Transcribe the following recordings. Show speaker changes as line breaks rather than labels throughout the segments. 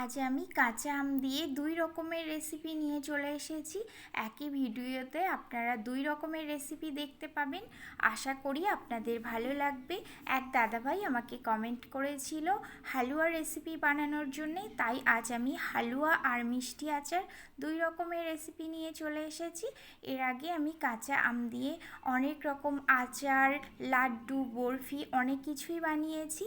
আজ আমি কাঁচা আম দিয়ে দুই রকমের রেসিপি নিয়ে চলে এসেছি। একই ভিডিওতে আপনারা দুই রকমের রেসিপি দেখতে পাবেন। আশা করি আপনাদের ভালো লাগবে। এক দাদাভাই আমাকে কমেন্ট করেছিল হালুয়া রেসিপি বানানোর জন্যে, তাই আজ আমি হালুয়া আর মিষ্টি আচার দুই রকমের রেসিপি নিয়ে চলে এসেছি। এর আগে আমি কাঁচা আম দিয়ে অনেক রকম আচার, লাড্ডু, বরফি অনেক কিছুই বানিয়েছি।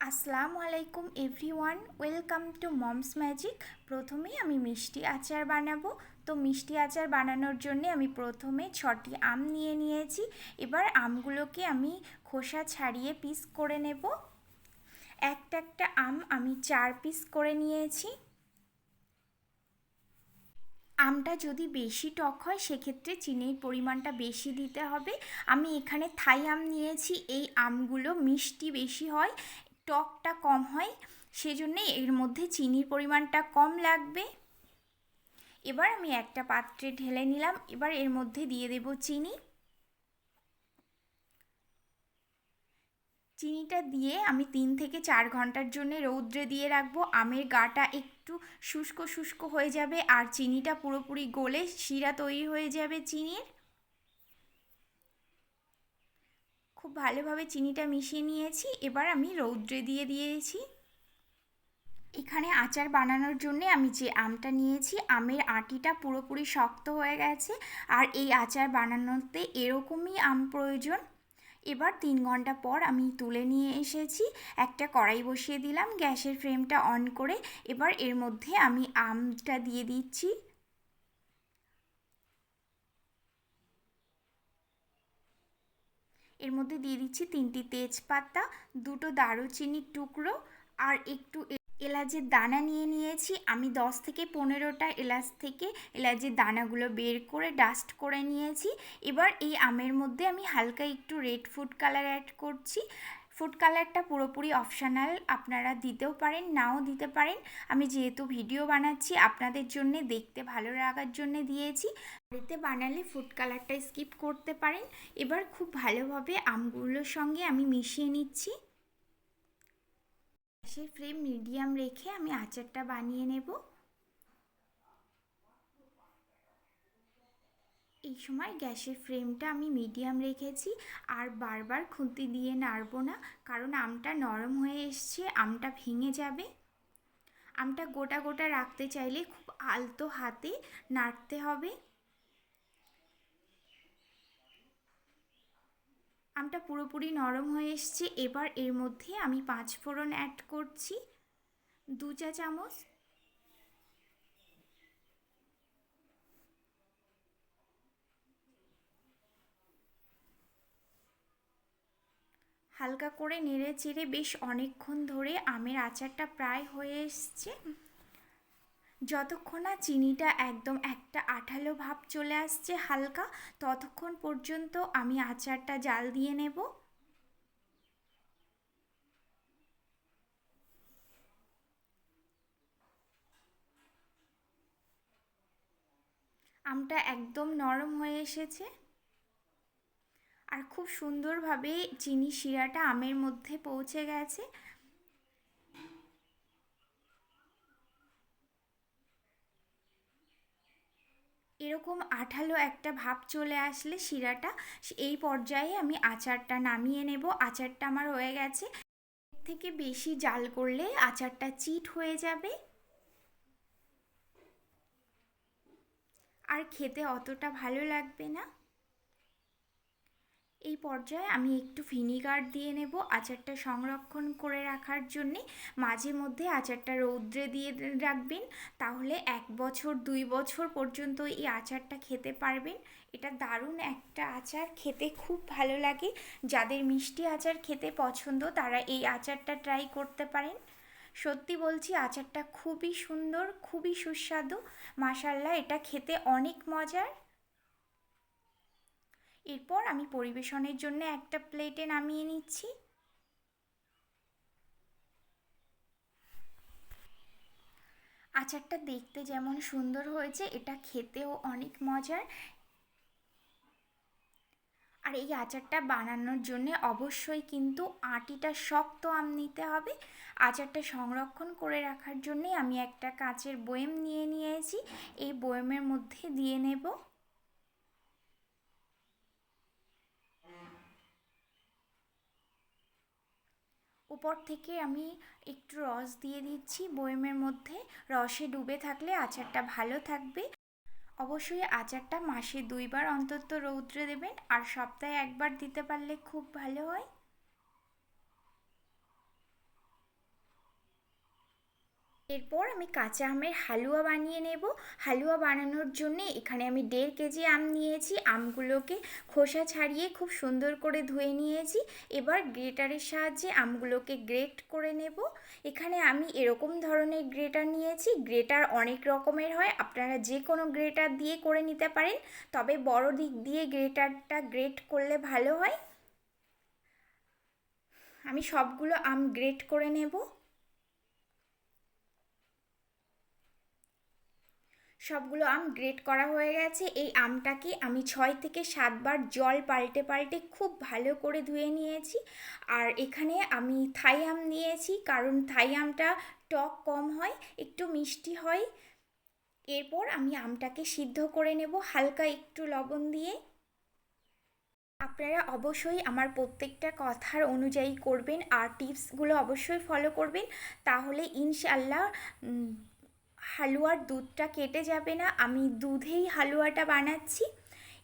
আসসালামু আলাইকুম everyone, welcome to moms magic. প্রথমেই আমি মিষ্টি আচার বানাবো। তো মিষ্টি আচার বানানোর জন্য আমি প্রথমে ছটি আম নিয়ে নিয়েছি। এবার আমগুলোকে আমি খোসা ছাড়িয়ে পিস করে নেব। একটা একটা আম আমি চার পিস করে নিয়েছি। আমটা যদি বেশি টক হয়, সেক্ষেত্রে চিনির পরিমাণটা বেশি দিতে হবে। আমি এখানে থাই আম নিয়েছি। এই আমগুলো মিষ্টি বেশি হয়। টকটা কম হয় সেজন্যে এর মধ্যে চিনির পরিমাণটা কম লাগবে। এবার আমি একটা পাত্রে ঢেলে নিলাম, এবার এর মধ্যে দিয়ে দেব চিনি। চিনিটা দিয়ে আমি তিন থেকে চার ঘণ্টার জন্য রৌদ্রে দিয়ে রাখব। আমের গাটা একটু শুষ্ক শুষ্ক হয়ে যাবে, আর চিনিটা পুরোপুরি গলে শিরা তৈরি হয়ে যাবে চিনির। খুব ভালোভাবে চিনিটা মিশিয়ে নিয়েছি। এবার আমি রৌদ্রে দিয়ে দিয়েছি। এখানে আচার বানানোর জন্য আমি যে আমটা নিয়েছি, আমের আটিটা পুরোপুরি শক্ত হয়ে গেছে আর এই আচার বানানোতে এরকমই আম প্রয়োজন। এবার তিন ঘণ্টা পর আমি তুলে নিয়ে এসেছি। একটা কড়াই বসিয়ে দিলাম, গ্যাসের ফ্লেমটা অন করে। এবার এর মধ্যে আমি আমটা দিয়ে দিচ্ছি। এর মধ্যে দিয়ে দিচ্ছি তিনটি তেজপাতা, দুটো দারুচিনির টুকরো আর একটু এলাচের দানা নিয়ে নিয়েছি। আমি দশ থেকে পনেরোটা এলাচ থেকে এলাচের দানাগুলো বের করে ডাস্ট করে নিয়েছি। এবার এই আমের মধ্যে আমি হালকা একটু রেড ফুড কালার অ্যাড করছি। ফুড কালারটা পুরোপুরি অপশানাল আপনারা দিতেও পারেন, নাও দিতে পারেন। আমি যেহেতু ভিডিও বানাচ্ছি, আপনাদের জন্য, দেখতে ভালো লাগার জন্য দিয়েছি। বাড়িতে বানালে ফুড কালারটা স্কিপ করতে পারেন। এবার খুব ভালোভাবে আমগুলোর সঙ্গে আমি মিশিয়ে নিচ্ছি। গ্যাসের ফ্লেম মিডিয়াম রেখে আমি আচারটা বানিয়ে নেব। এই সময় গ্যাসের ফ্লেমটা আমি মিডিয়াম রেখেছি আর বারবার খুন্তি দিয়ে নাড়বো না, কারণ আমটা নরম হয়ে এসছে, আমটা ভেঙে যাবে। আমটা গোটা গোটা রাখতে চাইলে খুব আলতো হাতে নাড়তে হবে। আমটা পুরোপুরি নরম হয়ে এসছে, এবার এর মধ্যে আমি পাঁচ ফোড়ন অ্যাড করছি, দু চা চামচ। হালকা করে নেড়ে চেড়ে বেশ অনেকক্ষণ ধরে আমের আচারটা প্রায় হয়ে এসছে। যতক্ষণ না চিনিটা একদম একটা আঠালো ভাব চলে আসছে হালকা, ততক্ষণ পর্যন্ত আমি আচারটা জাল দিয়ে নেব। আমটা একদম নরম হয়ে এসেছে। আর খুব সুন্দরভাবে চিনি শিরাটা আমের মধ্যে পৌঁছে গেছে। এরকম আঠালো একটা ভাব চলে আসলে শিরাটা। এই পর্যায়ে আমি আচারটা নামিয়ে নেব। আচারটা আমার হয়ে গেছে। থেকে বেশি জাল করলে আচারটা চিট হয়ে যাবে। আর খেতে অতটা ভালো লাগবে না। এই পর্যায়ে আমি একটু ভিনিগার দিয়ে নেব আচারটা সংরক্ষণ করে রাখার জন্যে। মাঝে মধ্যে আচারটা রৌদ্রে দিয়ে রাখবেন। তাহলে এক বছর, দুই বছর পর্যন্ত এই আচারটা খেতে পারবেন। এটা দারুণ একটা আচার, খেতে খুব ভালো লাগে। যাদের মিষ্টি আচার খেতে পছন্দ, তারা এই আচারটা ট্রাই করতে পারেন। সত্যি বলছি, আচারটা খুবই সুন্দর, খুবই সুস্বাদু। মাসাল্লাহ এটা খেতে অনেক মজার। এরপর আমি পরিবেশনের জন্য একটা প্লেটে নামিয়ে নিচ্ছি। আচারটা দেখতে যেমন সুন্দর হয়েছে, এটা খেতেও অনেক মজার। আর এই আচারটা বানানোর জন্য অবশ্যই কিন্তু আটিটা শক্ত আম নিতে হবে। আচারটা সংরক্ষণ করে রাখার জন্যে আমি একটা কাঁচের বয়েম নিয়ে নিয়েছি। এই বয়েমের মধ্যে দিয়ে নেব। উপর থেকে আমি একটু রস দিয়ে দিচ্ছি। বয়েমের মধ্যে রসে ডুবে থাকলে আচারটা ভালো থাকবে। অবশ্যই আচারটা মাসে দুইবার অন্তত রৌদ্রে দেবেন, আর সপ্তাহে একবার দিতে পারলে খুব ভালো হয়। এরপর আমি কাঁচা আমের হালুয়া বানিয়ে নেব। হালুয়া বানানোর জন্য এখানে আমি দেড় কেজি আম নিয়েছি। আমগুলোকে খোসা ছাড়িয়ে খুব সুন্দর করে ধুয়ে নিয়েছি। এবার গ্রেটারের সাহায্যে আমগুলোকে গ্রেট করে নেব। এখানে আমি এরকম ধরনের গ্রেটার নিয়েছি। গ্রেটার অনেক রকমের হয়। আপনারা যে কোনো গ্রেটার দিয়ে করে নিতে পারেন। তবে বড় দিক দিয়ে গ্রেটারটা গ্রেট করলে ভালো হয়। আমি সবগুলো আম গ্রেট করে নেব। সবগুলো আম গ্রেট করা হয়ে গেছে। এই আমটাকে আমি ছয় থেকে সাতবার জল পাল্টে পাল্টে খুব ভালো করে ধুয়ে নিয়েছি। আর এখানে আমি থাই আম নিয়েছি কারণ থাই আমটা টক কম হয়, একটু মিষ্টি হয়। এরপর আমি আমটাকে সিদ্ধ করে নেব হালকা একটু লবণ দিয়ে। আপনারা অবশ্যই আমার প্রত্যেকটা কথার অনুযায়ী করবেন আর টিপসগুলো অবশ্যই ফলো করবেন। তাহলে ইনশাল্লাহ হালুয়ার দুধটা কেটে যাবে না, আমি দুধেই হালুয়াটা বানাচ্ছি।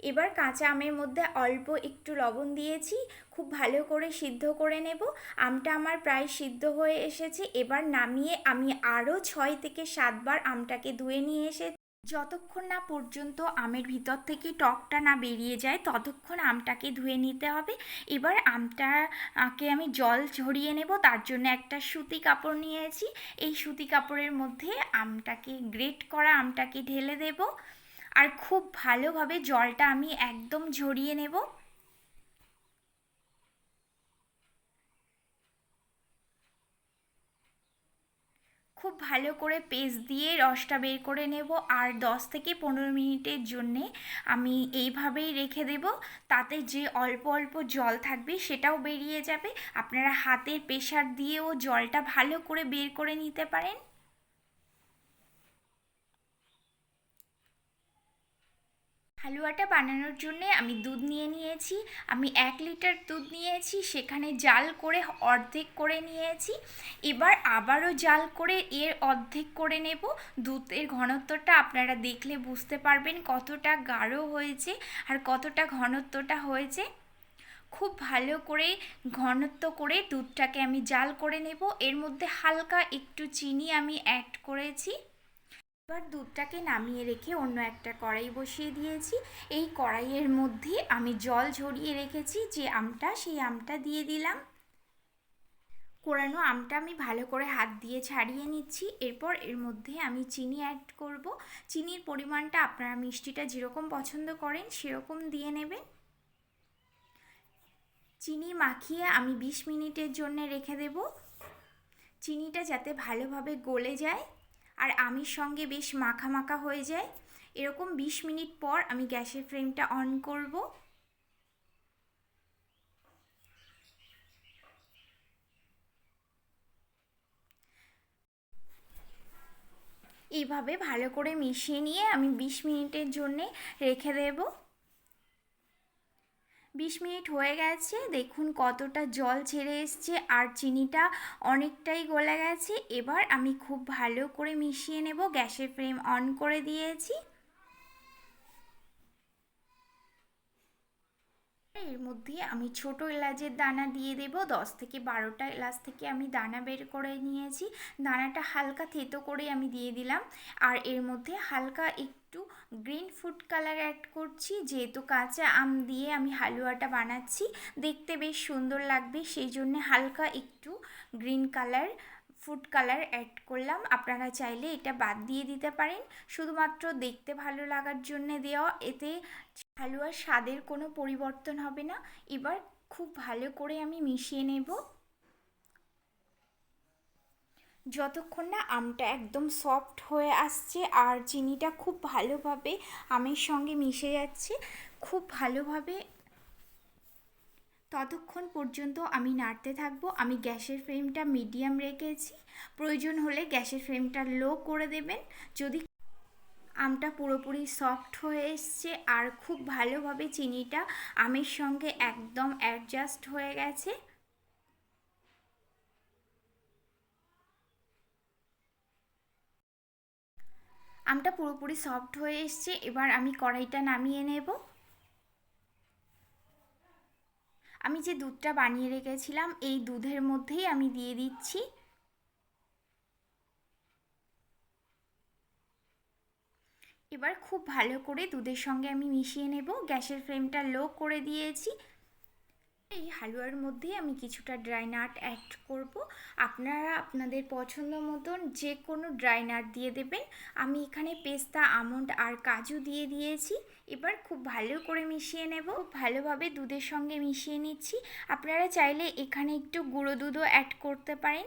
এবার কাঁচা আমের মধ্যে অল্প একটু লবণ দিয়েছি, খুব ভালো করে সিদ্ধ করে নেব। আমটা আমার প্রায় সিদ্ধ হয়ে এসেছে, এবার নামিয়ে আমি আরও ছয় থেকে সাতবার আমটাকে ধুয়ে নিয়ে এসে যতক্ষণ না পর্যন্ত আমের ভিতর থেকে টকটা না বেরিয়ে যায়, ততক্ষণ আমটাকে ধুয়ে নিতে হবে। এবার আমটাকে আমি জল ঝরিয়ে নেব, তার জন্য একটা সুতি কাপড় নিয়েছি। এই সুতি কাপড়ের মধ্যে আমটাকে গ্রেট করা আমটাকে ঢেলে দেব। আর খুব ভালোভাবে জলটা আমি একদম ঝরিয়ে নেব। খুব ভালো করে পেস্ট দিয়ে রসটা বের করে নেব আর দশ থেকে পনেরো মিনিটের জন্যে আমি এইভাবেই রেখে দেব। তাতে যে অল্প অল্প জল থাকবে সেটাও বেরিয়ে যাবে। আপনারা হাতের প্রেশার দিয়েও জলটা ভালো করে বের করে নিতে পারেন। হালুয়াটা বানানোর জন্যে আমি দুধ নিয়ে নিয়েছি। আমি এক লিটার দুধ নিয়েছি, সেখানে জাল করে অর্ধেক করে নিয়েছি। এবার আবারও জাল করে এর অর্ধেক করে নেব। দুধের ঘনত্বটা আপনারা দেখলে বুঝতে পারবেন কতটা গাঢ় হয়েছে আর কতটা ঘনত্বটা হয়েছে। খুব ভালো করে ঘনত্ব করে দুধটাকে আমি জাল করে নেব। এর মধ্যে হালকা একটু চিনি আমি অ্যাড করেছি। এবার দুধটাকে নামিয়ে রেখে অন্য একটা কড়াই বসিয়ে দিয়েছি। এই কড়াইয়ের মধ্যে আমি জল ঝরিয়ে রেখেছি, যে আমটা সেই আমটা দিয়ে দিলাম। কোরানো আমটা আমি ভালো করে হাত দিয়ে ছাড়িয়ে নিচ্ছি। এরপর এর মধ্যে আমি চিনি অ্যাড করব। চিনির পরিমাণটা আপনারা মিষ্টিটা যেরকম পছন্দ করেন সেরকম দিয়ে নেবেন। চিনি মাখিয়ে আমি বিশ মিনিটের জন্য রেখে দেব। চিনিটা যাতে ভালোভাবে গলে যায়। আর আমির সঙ্গে বেশ মাখা মাখা হয়ে যায়। এরকম ২০ মিনিট পর আমি গ্যাসের ফ্লেমটা অন করব। এইভাবে ভালো করে মিশিয়ে নিয়ে আমি ২০ মিনিটের জন্যে রেখে দেবো। বিশ মিনিট হয়ে গেছে। দেখুন কতটা জল ছেড়ে এসছে আর চিনিটা অনেকটাই গলে গেছে। এবার আমি খুব ভালো করে মিশিয়ে নেব। গ্যাসের ফ্লেম অন করে দিয়েছি। এর মধ্যে আমি ছোট এলাচের দানা দিয়ে দেব। দশ থেকে বারোটা এলাচ থেকে আমি দানা বের করে নিয়েছি। দানাটা হালকা থেতো করে আমি দিয়ে দিলাম। আর এর মধ্যে হালকা একটু গ্রিন ফুড কালার অ্যাড করছি। যেহেতু কাঁচা আম দিয়ে আমি হালুয়াটা বানাচ্ছি, দেখতে বেশ সুন্দর লাগবে। সেই জন্য হালকা একটু green colour food colour add করলাম। আপনারা চাইলে এটা বাদ দিয়ে দিতে পারেন। শুধুমাত্র দেখতে ভালো লাগার জন্যে দেওয়া। এতে হালুয়ার স্বাদের কোনো পরিবর্তন হবে না। এবার খুব ভালো করে আমি মিশিয়ে নেব। যতক্ষণ না আমটা একদম সফট হয়ে আসছে আর চিনিটা খুব ভালোভাবে আমের সঙ্গে মিশে যাচ্ছে, খুব ভালোভাবে ততক্ষণ পর্যন্ত আমি নাড়তে থাকব। আমি গ্যাসের ফ্লেমটা মিডিয়াম রেখেছি। প্রয়োজন হলে গ্যাসের ফ্লেমটা লো করে দেবেন। যদি আমটা পুরোপুরি সফট হয়ে এসছে আর খুব ভালোভাবে চিনিটা আমের সঙ্গে একদম অ্যাডজাস্ট হয়ে গেছে। আমটা পুরোপুরি সফট হয়ে এসছে, এবার আমি কড়াইটা নামিয়ে নেব। আমি যে দুধটা বানিয়ে রেখেছিলাম, এই দুধের মধ্যেই আমি দিয়ে দিচ্ছি। এবার খুব ভালো করে দুধের সঙ্গে আমি মিশিয়ে নেব। গ্যাসের ফ্লেমটা লো করে দিয়েছি। এই হালুয়ার মধ্যেই আমি কিছুটা ড্রাই নাট অ্যাড করব। আপনারা আপনাদের পছন্দ মতন যে কোনো ড্রাই নাট দিয়ে দেবেন। আমি এখানে পেস্তা, আমন্ড আর কাজু দিয়ে দিয়েছি। এবার খুব ভালো করে মিশিয়ে নেব। ভালোভাবে দুধের সঙ্গে মিশিয়ে নিচ্ছি। আপনারা চাইলে এখানে একটু গুঁড়ো দুধও অ্যাড করতে পারেন।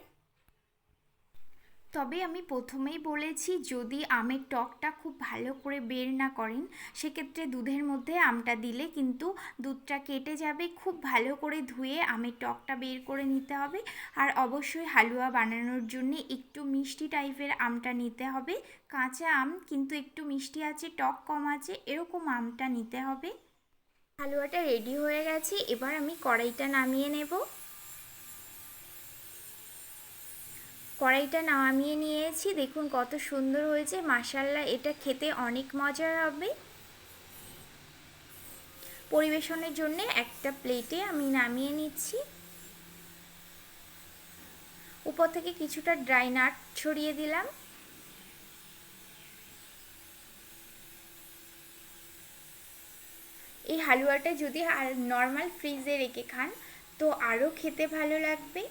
তবে আমি প্রথমেই বলেছি, যদি আমের টকটা খুব ভালো করে বের না করেন, সেক্ষেত্রে দুধের মধ্যে আমটা দিলে কিন্তু দুধটা কেটে যাবে। খুব ভালো করে ধুয়ে আমের টকটা বের করে নিতে হবে। আর অবশ্যই হালুয়া বানানোর জন্য একটু মিষ্টি টাইপের আমটা নিতে হবে। কাঁচা আম কিন্তু একটু মিষ্টি আছে, টক কম আছে, এরকম আমটা নিতে হবে। হালুয়াটা রেডি হয়ে গেছে, এবার আমি কড়াইটা নামিয়ে নেব। কড়াইটা নামিয়ে নিয়েছি। দেখুন কত সুন্দর হয়েছে। মাসাল্লা এটা খেতে অনেক মজার হবে। পরিবেশনের জন্য একটা প্লেটে আমি নামিয়ে নিচ্ছি। উপর থেকে কিছুটা ড্রাই নাট ছড়িয়ে দিলাম। এই হালুয়াটা যদি আর নর্মাল ফ্রিজে রেখে খান, তো আরও খেতে ভালো লাগবে।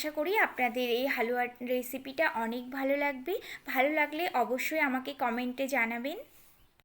আশা করি আপনাদের এই হালুয়ার রেসিপিটা অনেক ভালো লাগবে। ভালো লাগলে অবশ্যই আমাকে কমেন্টে জানাবেন।